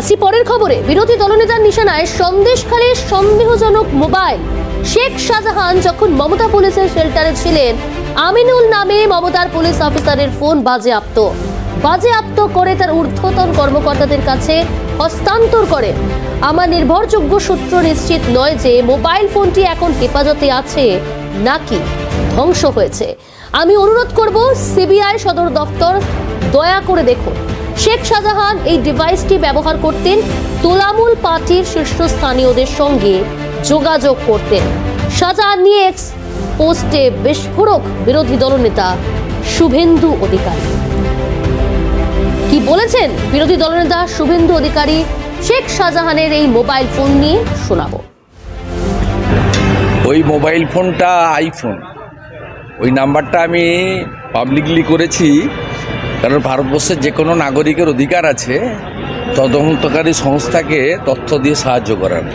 আসি পরের খবরে। বিরোধী দলনেতার নিশানায় সন্দেশখালীর সন্দেহজনক মোবাইল। শেখ শাহজাহান যখন মমতা পুলিশের শেল্টারে ছিলেন, আমিনুল নামে মমতার পুলিশ অফিসারের ফোন বাজেয়াপ্ত। বাজেয়াপ্ত করে তার ঊর্ধ্বতন কর্মকর্তাদের কাছে হস্তান্তর করে। আমার নির্ভরযোগ্য সূত্র নিশ্চিত নয় যে মোবাইল ফোনটি এখন হেফাজতে আছে নাকি ধ্বংস হয়েছে। আমি অনুরোধ করব সিবিআই সদর দপ্তর দয়া করে দেখুন। শেখ শাহজাহান এই ডিভাইসটি ব্যবহার করতেন, তোলামূল পার্টির শীর্ষস্থানীয়দের সঙ্গে যোগাযোগ করতেন। শাহজাহান নিয়ে এক্স পোস্টে বিস্ফোরক বিরোধী দলনেতা শুভেন্দু অধিকারী। কি বলেছেন বিরোধী দলনেতা শুভেন্দু অধিকারী? শেখ শাহজাহানের এই মোবাইল ফোন নিয়ে শোনাবো। ওই মোবাইল ফোনটা আইফোন ওই নাম্বারটা আমি পাবলিকলি করেছি। কারণ ভারতবর্ষের যে কোনো নাগরিকের অধিকার আছে, তদন্তকারী সংস্থাকে তথ্য দিয়ে সাহায্য করার।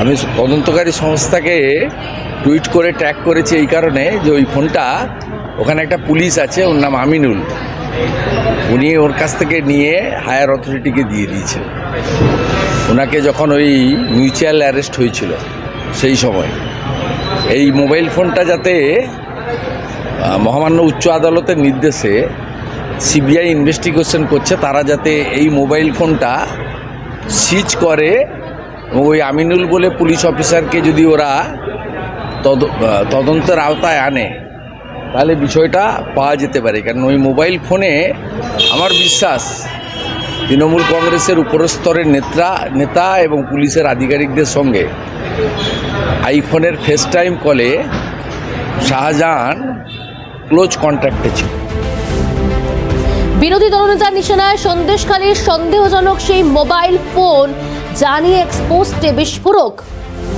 আমি তদন্তকারী সংস্থাকে টুইট করে, ট্র্যাক করেছি এই কারণে যে ওই ফোনটা, ওখানে একটা পুলিশ আছে, ওর নাম আমিনুল। উনি ওর কাছ থেকে নিয়ে হায়ার অথরিটিকে দিয়ে দিয়েছেন। ওনাকে যখন ওই মিউচুয়াল অ্যারেস্ট হয়েছিল সেই সময়, এই মোবাইল ফোনটা যাতে মহামান্য উচ্চ আদালতের নির্দেশে সিবিআই ইনভেস্টিগেশন করছে, তারা যাতে এই মোবাইল ফোনটা সিজ করে। ওই আমিনুল বলে পুলিশ অফিসারকে যদি ওরা তদ তদন্তের আওতায় আনে, তাহলে বিষয়টা পাওয়া যেতে পারে। কারণ ওই মোবাইল ফোনে আমার বিশ্বাস, তৃণমূল কংগ্রেসের উপরস্তরের নেতা নেতা এবং পুলিশের আধিকারিকদের সঙ্গে আইফোনের ফেস টাইম কলে শাহজাহান ক্লোজ কন্ট্যাক্টে ছিল। বিরোধী দলনেতার নিশানায় সন্দেশখালীর সন্দেহজনক সেই মোবাইল ফোন জানিয়ে এক্সপোস্টে বিস্ফোরক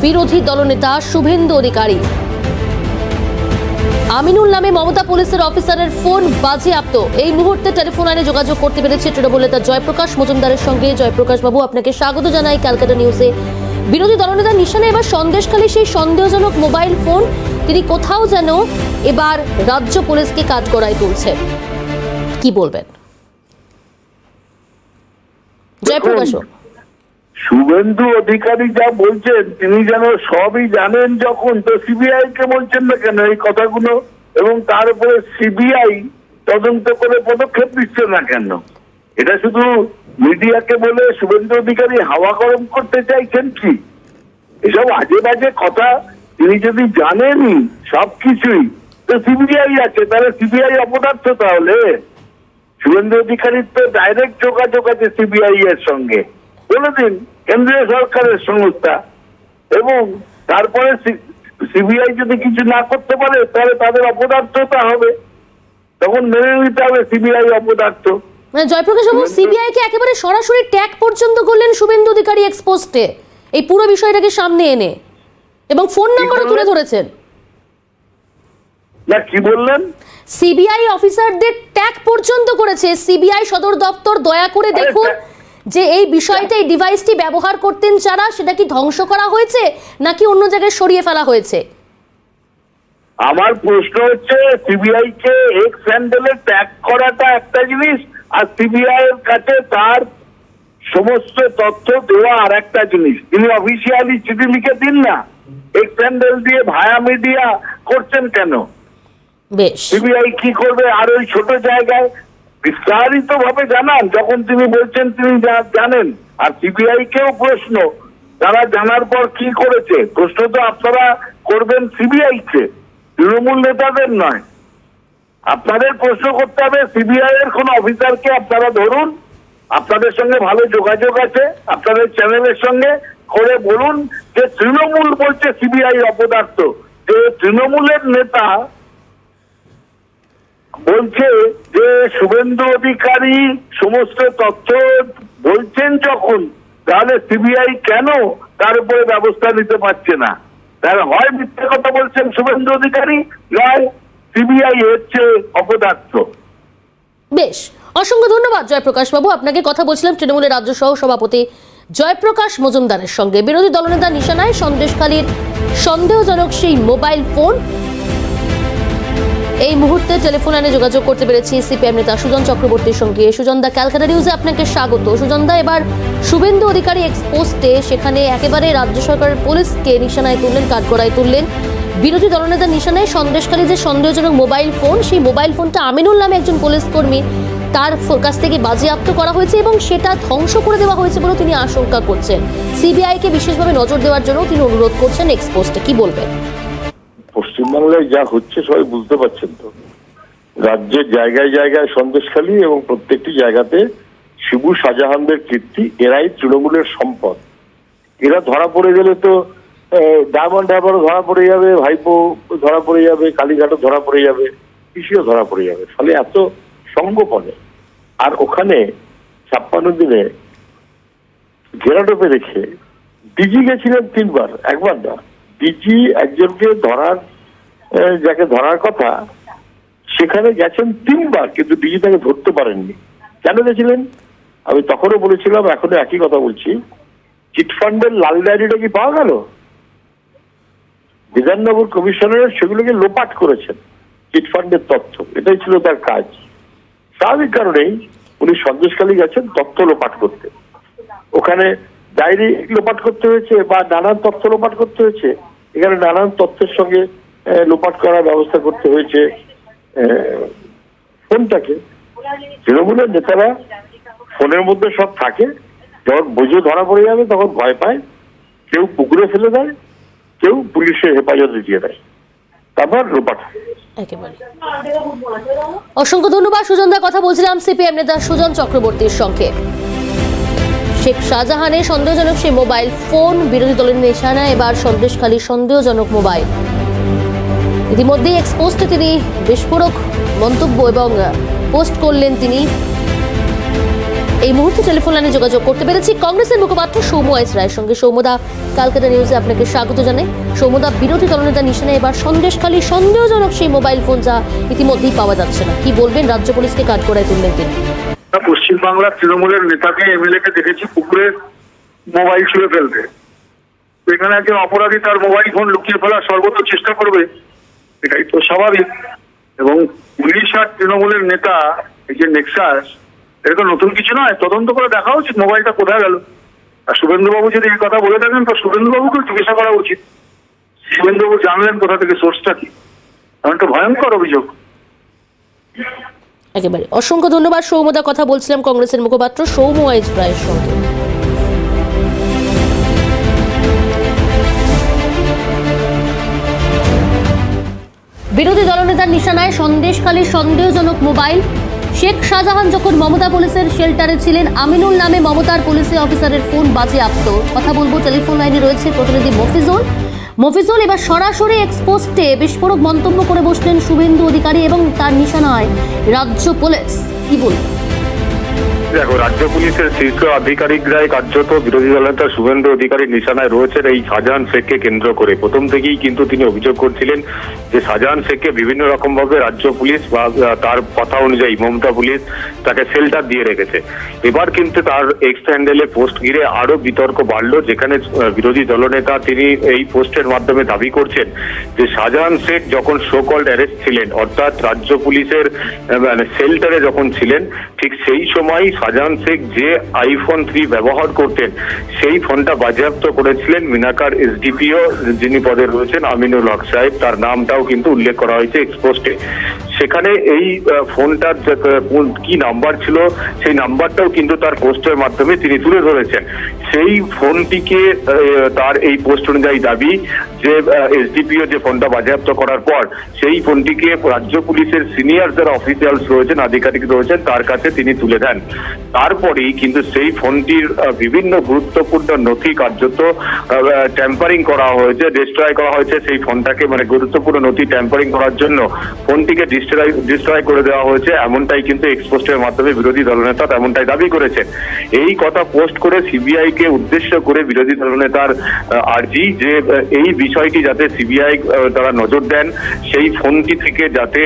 বিরোধী দলনেতা শুভেন্দু অধিকারী। আমিনুল নামে মমতা পুলিশের অফিসারের ফোন বাজেয়াপ্ত। এই মুহূর্তে টেলিফোন লাইনে যোগাযোগ করতে পেরেছে তৃণমূল নেতা জয়প্রকাশ মজুমদারের সঙ্গে। জয়প্রকাশ বাবু, আপনাকে স্বাগত জানাই ক্যালকাটা নিউজে। বিরোধী দলনেতার নিশানে এবার সন্দেশখালী সেই সন্দেহজনক মোবাইল ফোন। তিনি কোথাও যেন এবার রাজ্য পুলিশকে কাজ করায় তুলছে কি বলবেন? জয়প্রকাশ। শুভেন্দু অধিকারী যা বলছেন, তিনি যেন সবই জানেন যখন, তো সিবিআই কে বলছেন না কেন এই কথাগুলো? এবং তার উপরে সিবিআই তদন্ত করে পদক্ষেপ নিচ্ছে না কেন? এটা শুধু মিডিয়াকে বলে শুভেন্দু অধিকারী হাওয়া গরম করতে চাইছেন কি? এসব আজে বাজে কথা, তিনি যদি জানেনই সবকিছুই, তো সিবিআই আছে, তাহলে সিবিআই অপদার্থ তাহলে? শুভেন্দু অধিকারীর তো ডাইরেক্ট যোগাযোগ আছে সিবিআই এর সঙ্গে। বলে দিন কেন্দ্রীয় সরকারের সংস্থা এবং তারপরে সিবিআই যদি কিছু না করতে পারে তাহলে তাদের অপদার্থতা হবে। তখন মেনে নিতে হবে সিবিআই অপদার্থ। মানে জয়প্রকাশ বাবু সিবিআই কে একেবারে সরাসরি ট্যাগ পর্যন্ত করলেন শুভেন্দু অধিকারী এক্সপোস্টে এই পুরো বিষয়টাকে সামনে এনে। এবং ফোন নাম্বারও তুলে ধরেছেন। না কি বললেন? সিবিআই অফিসারদের ট্যাগ পর্যন্ত করেছে। সিবিআই সদর দপ্তর দয়া করে দেখুন যে এই বিষয়টা এই ডিভাইসটি ব্যবহার করতেন যারা সেটা কি ধ্বংস করা হয়েছে নাকি অন্য জায়গায় সরিয়ে ফেলা হয়েছে? আমার প্রশ্ন হচ্ছে সিবিআই কে এক্স হ্যান্ডেলে ট্যাগ করাটা একটা জিনিস আর সিবিআই এর কাছে তার সমস্ত তথ্য দেওয়া আর একটা জিনিস। তিনি অফিসিয়ালি চিঠি লিখে দিন না। এক্স হ্যান্ডেল দিয়ে ভায়া মিডিয়া করছেন কেন? সিবিআই কি করবে আর ওই ছোট জায়গায়? বিস্তারিত ভাবে জানান। যখন তিনি বলছেন, তিনি জানেন। আর সিবিআই কেও প্রশ্ন। তারা জানার পর কি করেছে? প্রশ্ন তো আপনারা করবেন সিবিআই কে তৃণমূল নেতাদের নয়। আপনাদের প্রশ্ন করতে হবে সিবিআই এর কোন অফিসারকে আপনারা ধরুন। আপনাদের সঙ্গে ভালো যোগাযোগ আছে। আপনাদের চ্যানেলের সঙ্গে করে বলুন যে তৃণমূল বলছে সিবিআই অপদার্থ। যে তৃণমূলের নেতা বলছে যে শুভেন্দু অধিকারী সমস্ত তথ্য বলছেন যখন, তাহলে সিবিআই কেন তার উপরে ব্যবস্থা নিতে পারছে না? তাহলে হয় মিথ্যে কথা বলছেন শুভেন্দু অধিকারী, নয় সিবিআই হচ্ছে অপদার্থ। বেশ, অসংখ্য ধন্যবাদ জয়প্রকাশ বাবু। আপনাকে কথা বলছিলাম তৃণমূলের রাজ্য সহ সভাপতি জয়প্রকাশ মজুমদারের সঙ্গে। বিরোধী দলনেতা নিশানায় সন্দেশখালীর সন্দেহজনক সেই মোবাইল ফোন এই মুহূর্তে টেলিফোন লাইনে যোগাযোগ করতে পেরেছি সিপিএম নেতা সুজন চক্রবর্তীর সঙ্গে। সুজন দা, ক্যালকাটা নিউজে আপনাকে স্বাগত। সুজন দা, এবার শুভেন্দু অধিকারী এক্সপোস্টে সেখানে একেবারে রাজ্য সরকারের পুলিশকে নিশানায় তুললেন, কাঠগড়ায় তুললেন। বিরোধী দলনেতা নিশানায় সন্দেশকারী যে সন্দেহজনক মোবাইল ফোন, সেই মোবাইল ফোনটা আমিনুল নামে একজন পুলিশ কর্মী তার কাছ থেকে বাজেয়াপ্ত করা হয়েছে এবং সেটা ধ্বংস করে দেওয়া হয়েছে বলেও তিনি আশঙ্কা করছেন। সিবিআইকে বিশেষভাবে নজর দেওয়ার জন্য তিনি অনুরোধ করছেন এক্সপোস্টে কি বলবেন? পশ্চিমবাংলায় যা হচ্ছে সবাই বুঝতে পারছেন তো। রাজ্যের জায়গায় জায়গায় সন্দেশখালী এবং প্রত্যেকটি জায়গাতে শিবু শাহজাহানদের কীর্তি, এরাই তৃণমূলের সম্পদ। এরা ধরা পড়ে গেলে তো ডায়মন্ড হারবারও ধরা পড়ে যাবে, ভাইপো ধরা পড়ে যাবে, কালীঘাটও ধরা পড়ে যাবে, কৃষিও ধরা পড়ে যাবে। ফলে এত সঙ্গপনে আর ওখানে ছাপ্পান্ন দিনে ঘেরাটোপে রেখে, ডিজি গেছিলেন তিনবার, একবার না, ডিজি একজনকে ধরার যাকে ধরার কথা, সেখানে গেছেন তিনবার, কিন্তু ডিজি তাকে ধরতে পারেননি। কেন গেছিলেন? আমি তখনও বলেছিলাম, এখনও একই কথা বলছি। চিটফান্ডের লাল ডায়েরিটা কি পাওয়া গেল? বিধাননগর কমিশনার সেগুলোকে লোপাট করেছেন চিটফান্ডের তথ্য। এটাই ছিল তার কাজ। স্বাভাবিক কারণেই উনি সন্দেশখালী গেছেন তথ্য লোপাট করতে। ওখানে ডায়েরি লোপাট করতে হয়েছে বা নানান তথ্য লোপাট করতে হয়েছে। এখানে নানান তথ্যের সঙ্গে লোপাট করার ব্যবস্থা করতে হয়েছে ফোনটাকে। তৃণমূলের নেতারা ফোনের মধ্যে সব থাকে, যখন বুঝে ধরা পড়ে যাবে তখন ভয় পায়, কেউ পুকুরে ফেলে দেয়, কেউ পুলিশের হেফাজতে দিয়ে দেয়। তারপর লোপাট অসংখ্য ধন্যবাদ, সুজন সুজনদার কথা বলছিলাম সিপিএম নেতা সুজন চক্রবর্তীর সঙ্গে। শেখ শাহজাহানের সন্দেহজনক সেই মোবাইল ফোন, বিরোধী দলের নিশানা এবার সন্দেশখালী সন্দেহজনক মোবাইল। ইতিমধ্যেই এক্সপোস্টে তিনি বিস্ফোরক মন্তব্য এবং পোস্ট করলেন তিনি। এই মুহূর্তে টেলিফোন লাইনে যোগাযোগ করতে পেরেছি কংগ্রেসের মুখপাত্র সৌম্য এস রায়ের সঙ্গে। সৌম্যদা কালকাটা নিউজে আপনাকে স্বাগত জানাই। সৌম্যদা, বিরোধী দলনেতা নিশানে, এবার সন্দেশখালী সন্দেহজনক সেই মোবাইল ফোন যা ইতিমধ্যেই পাওয়া যাচ্ছে না। কি বলবেন? রাজ্য পুলিশকে কাঠগড়ায় তুললেন তিনি। পশ্চিমবাংলার তৃণমূলের নেতাকে এমএলএ কে দেখেছি পুকুরে মোবাইল ছুঁড়ে ফেলতে। তো এখানে একজন অপরাধী তার মোবাইল ফোন লুকিয়ে ফেলার সর্বত চেষ্টা করবে এটাই তো স্বাভাবিক। এবং পুলিশ আর তৃণমূলের নেতা, এই যে নেক্সাস এটা তো নতুন কিছু নয়। তদন্ত করে দেখা উচিত মোবাইলটা কোথায় গেল। আর শুভেন্দুবাবু যদি এই কথা বলে থাকেন, তো শুভেন্দুবাবুকেও জিজ্ঞাসা করা উচিত। শুভেন্দুবাবু জানলেন কোথা থেকে সোর্সটা কি। এমন তো ভয়ঙ্কর অভিযোগ। একেবারে। অসংখ্য ধন্যবাদ সৌম্যদা কথা বলছিলাম কংগ্রেসের মুখপাত্র সৌম্য এস রায়ের সঙ্গে। বিরোধী দলনেতার নিশানায় সন্দেশকালী সন্দেহজনক মোবাইল। শেখ শাহজাহান যখন মমতা পুলিশের শেল্টারে ছিলেন, আমিনুল নামে মমতার পুলিশি অফিসারের ফোন বাজে বাজেয়াপ্ত। কথা বলব, টেলিফোন লাইনে রয়েছে প্রতিনিধি মফিজুল। মফিজুল, এবার সরাসরি এক্সপোস্টে বিস্ফোরক মন্তব্য করে বসলেন শুভেন্দু অধিকারী এবং তার নিশানায় রাজ্য পুলিশ। কি বলবেন? দেখো, রাজ্য পুলিশের শীর্ষ আধিকারিকরাই কার্যত বিরোধী দলনেতা শুভেন্দু অধিকারীর নিশানায় রয়েছেন। এই শাহজাহান শেখকে কেন্দ্র করে। প্রথম থেকেই কিন্তু তিনি অভিযোগ করছিলেন যে শাহজাহান শেখকে বিভিন্ন রকম ভাবে রাজ্য পুলিশ বা তার কথা অনুযায়ী মমতা পুলিশ তাকে শেল্টার দিয়ে রেখেছে। এবার কিন্তু তার এক্স হ্যান্ডেলে পোস্ট ঘিরে আরও বিতর্ক বাড়লো, যেখানে বিরোধী দলনেতা তিনি এই পোস্টের মাধ্যমে দাবি করছেন যে শাহজাহান শেখ যখন শো কল্ড অ্যারেস্ট ছিলেন, অর্থাৎ রাজ্য পুলিশের মানে শেল্টারে যখন ছিলেন, ঠিক সেই সময় শাহজাহান শেখ যে আইফোন থ্রি ব্যবহার করতেন, সেই ফোনটা বাজেয়াপ্ত করেছিলেন মিনাকার এসডিপিও যিনি পদে রয়েছেন, আমিনুল হক সাহেব। তার নামটাও কিন্তু উল্লেখ করা হয়েছে এক্সপোস্টে সেখানে এই ফোনটার কি নাম্বার ছিল, সেই নাম্বারটাও কিন্তু তার পোস্টের মাধ্যমে তিনি তুলে ধরেছেন। সেই ফোনটিকে তার এই পোস্ট অনুযায়ী দাবি যে এসডিপিও যে ফোনটা বাজেয়াপ্ত করার পর, সেই ফোনটিকে রাজ্য পুলিশের সিনিয়র যারা অফিসিয়ালস রয়েছেন, আধিকারিক রয়েছেন, তার কাছে তিনি তুলে দেন। তারপরেই কিন্তু সেই ফোনটির বিভিন্ন গুরুত্বপূর্ণ নথি কার্যত ট্যাম্পারিং করা হয়েছে ডিস্ট্রয় করা হয়েছে। সেই ফোনটাকে মানে গুরুত্বপূর্ণ নথি ট্যাম্পারিং করার জন্য ফোনটিকে ডিস্ট্রয় ডিস্ট্রয় করে দেওয়া হয়েছে, এমনটাই কিন্তু এক্সপোস্টের মাধ্যমে বিরোধী দলনেতা তেমনটাই দাবি করেছেন এই কথা পোস্ট করে সিবিআই কে উদ্দেশ্য করে বিরোধী দলনেতার আর্জি যে এই বিষয়টি যাতে সিবিআই তারা নজর দেন, সেই ফোনটি থেকে যাতে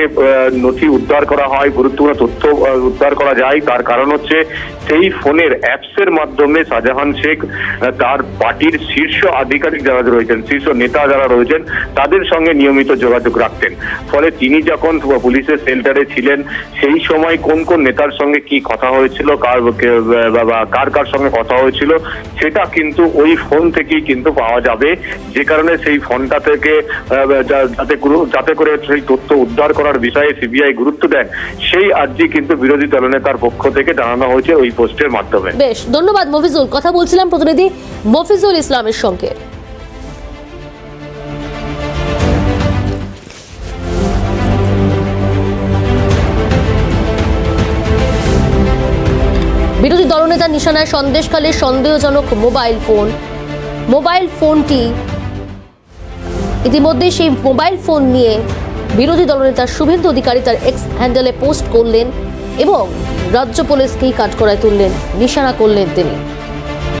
নথি উদ্ধার করা হয়, গুরুত্বপূর্ণ তথ্য উদ্ধার করা যায়, তার কারণ হচ্ছে সেই ফোনের অ্যাপসের মাধ্যমে শাহজাহান শেখ তার পার্টির শীর্ষ আধিকারিক যারা রয়েছেন, শীর্ষ নেতা যারা রয়েছেন, তাদের সঙ্গে নিয়মিত যোগাযোগ রাখতেন। ফলে তিনি যখন পুলিশের সেন্টারে ছিলেন, সেই সময় কোন কোন নেতার সঙ্গে কি কথা হয়েছিল, কার বা- কার কার সঙ্গে কথা হয়েছিল, সেটা কিন্তু ওই ফোন থেকেই কিন্তু পাওয়া যাবে। যে কারণে সেই ফোনটা থেকে যাতে যাতে করে সেই তথ্য উদ্ধার করার বিষয়ে সিবিআই গুরুত্ব দেন, সেই আর্জি কিন্তু বিরোধী দলনেতার পক্ষ থেকে জানানো হয়েছে ওই পোস্টের মাধ্যমে। বেশ, ধন্যবাদ মফিজুল। কথা বলছিলাম প্রতিনিধি মফিজুল ইসলামের সঙ্গে। বিরোধী দলনেতার নিশানায় সন্দেশকালে সন্দেহজনক মোবাইল ফোন। মোবাইল ফোনটি ইতিমধ্যে সেই মোবাইল ফোন নিয়ে বিরোধী দলনেতা শুভেন্দু অধিকারী তার এক্স হ্যান্ডেলে পোস্ট করলেন এবং রাজ্য পুলিশকেই কাঠগড়ায় তুললেন, নিশানা করলেন তিনি।